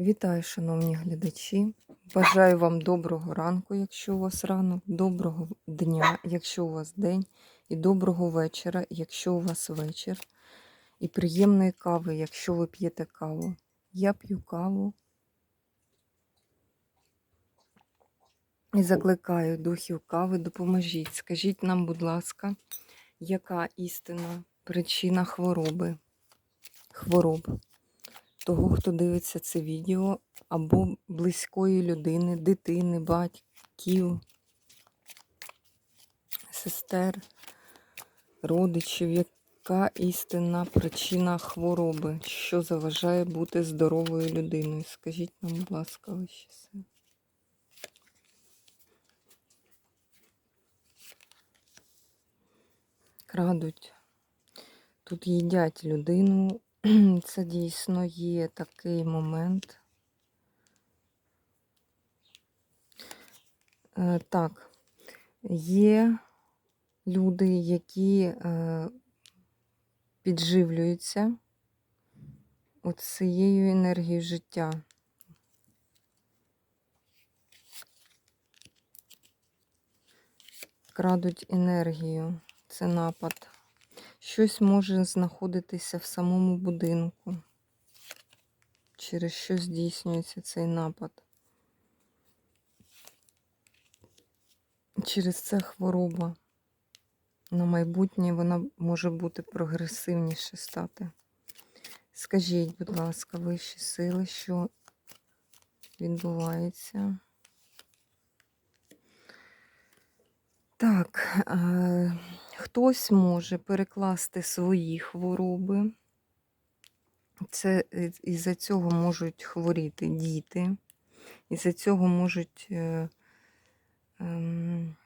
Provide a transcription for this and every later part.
Вітаю, шановні глядачі. Бажаю вам доброго ранку, якщо у вас ранок, доброго дня, якщо у вас день, і доброго вечора, якщо у вас вечір, і приємної кави, якщо ви п'єте каву. Я п'ю каву і закликаю духів кави, допоможіть. Скажіть нам, будь ласка, яка істина причина хвороби? Хвороб того, хто дивиться це відео, або близької людини, дитини, батьків, сестер, родичів, яка істинна причина хвороби, що заважає бути здоровою людиною. Скажіть нам, будь ласка, ваші сили. Крадуть. Тут їдять людину. Це дійсно є такий момент. Е, Так, є люди, які е, підживлюються от цією енергією життя. Крадуть енергію. Це напад. Щось може знаходитися в самому будинку, через що здійснюється цей напад. Через це хвороба. На майбутнє вона може бути прогресивніше стати. Скажіть, будь ласка, вищі сили, що відбувається? Так, е, хтось може перекласти свої хвороби. Це е, із-за цього можуть хворіти діти, із-за цього можуть. Е, ем,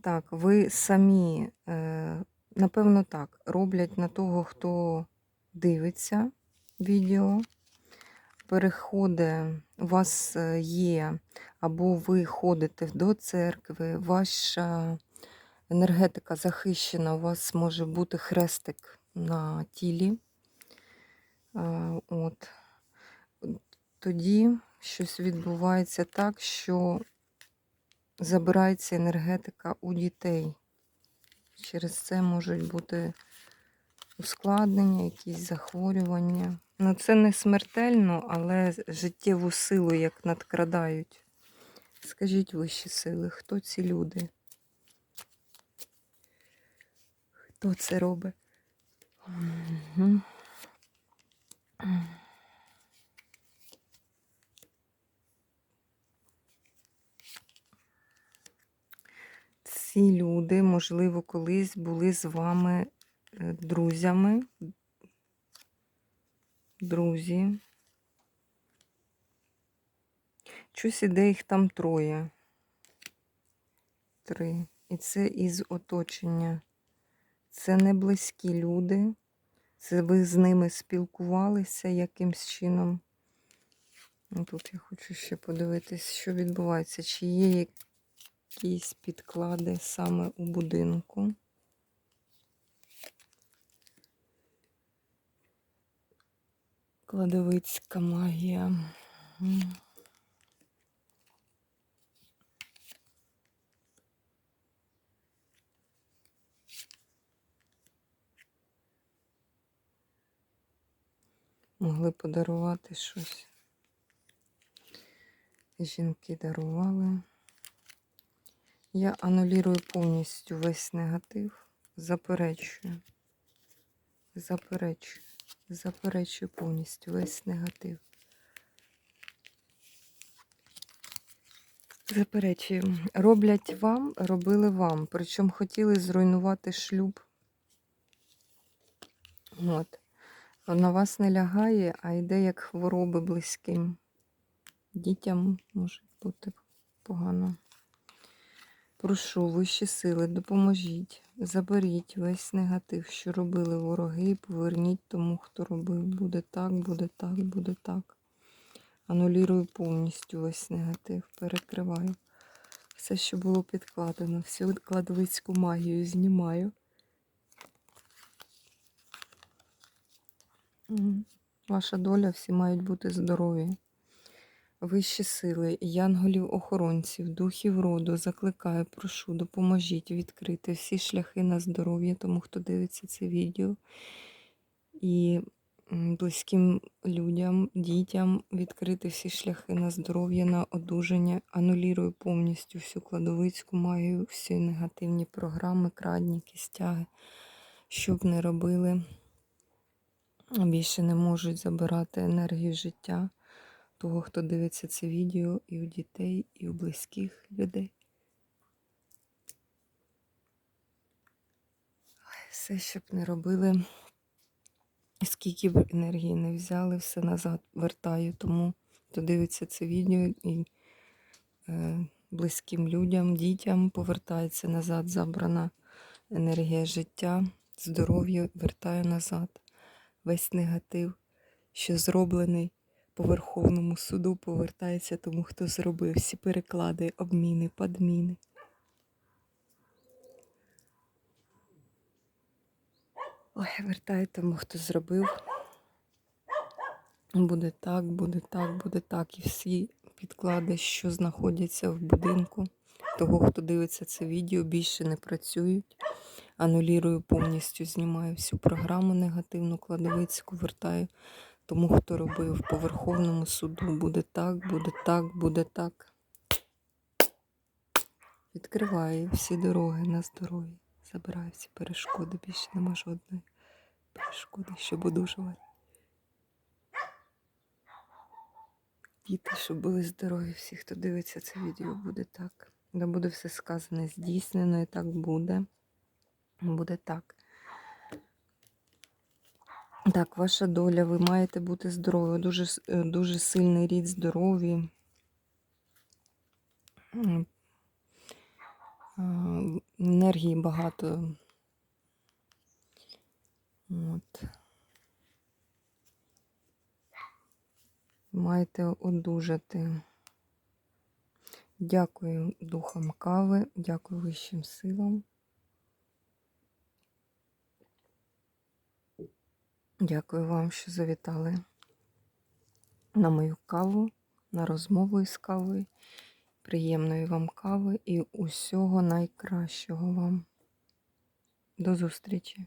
так, ви самі, е, напевно, так, роблять на того, хто дивиться відео, переходить, у вас е, є, або ви ходите до церкви, ваша енергетика захищена, у вас може бути хрестик на тілі. От. Тоді щось відбувається так, що забирається енергетика у дітей. Через це можуть бути ускладнення, якісь захворювання. Ну, це не смертельно, але життєву силу як надкрадають. Скажіть вищі сили, хто ці люди? Хто це робить? Ці люди, можливо, колись були з вами е, друзями. Друзі. Щось іде їх там троє. Три. І це із оточення. Це не близькі люди. Це ви з ними спілкувалися якимсь чином. Ну, Тут я хочу ще подивитись, що відбувається. Чи є якісь підклади саме у будинку? Кладовицька магія. Могли подарувати щось. Жінки дарували. Я анулюю повністю весь негатив. Заперечую. Заперечую. Заперечую повністю весь негатив. Заперечую. Роблять вам, робили вам. Причому хотіли зруйнувати шлюб. От. На вас не лягає, а йде як хвороби близьким. Дітям може бути погано. Прошу вищі сили, допоможіть, заберіть весь негатив, що робили вороги, і поверніть тому, хто робив. Буде так, буде так, буде так. Анулірую повністю весь негатив, перекриваю. Все, що було підкладено, всю кладовицьку магію знімаю. Ваша доля, всі мають бути здорові. Вищі сили, янголів-охоронців, духів роду, закликаю, прошу, допоможіть відкрити всі шляхи на здоров'я тому, хто дивиться це відео. І близьким людям, дітям відкрити всі шляхи на здоров'я, на одужання. Анулірую повністю всю кладовицьку, маю всі негативні програми, крадніки, стяги, щоб не робили. Більше не можуть забирати енергію життя того, хто дивиться це відео, і у дітей, і у близьких людей. Все, щоб не робили, скільки б енергії не взяли, все назад вертаю. Тому хто дивиться це відео і е, близьким людям, дітям повертається назад забрана енергія життя, здоров'я вертаю назад. Весь негатив, що зроблений по Верховному суду, повертається тому, хто зробив всі переклади, обміни, подміни. Ой, вертаю тому, хто зробив. Буде так, буде так, буде так. І всі підклади, що знаходяться в будинку, того, хто дивиться це відео, більше не працюють. Анулірую повністю, знімаю всю програму негативну кладовицьку, вертаю тому, хто робив по Верховному суду. Буде так, буде так, буде так. Відкриваю всі дороги на здоров'я. Забираю всі перешкоди. Більше нема жодної перешкоди, щоб одужувати. Діти, щоб були здорові, всі, хто дивиться це відео, буде так. Да буде все сказане, здійснено, і так буде. Буде так. Так, ваша доля, ви маєте бути здорові. Дуже, е, дуже сильний рід здоров'я. Енергії багато. От. Маєте одужати. Дякую духам кави, дякую вищим силам. Дякую вам, що завітали на мою каву, на розмову із кавою. Приємної вам кави і усього найкращого вам. До зустрічі!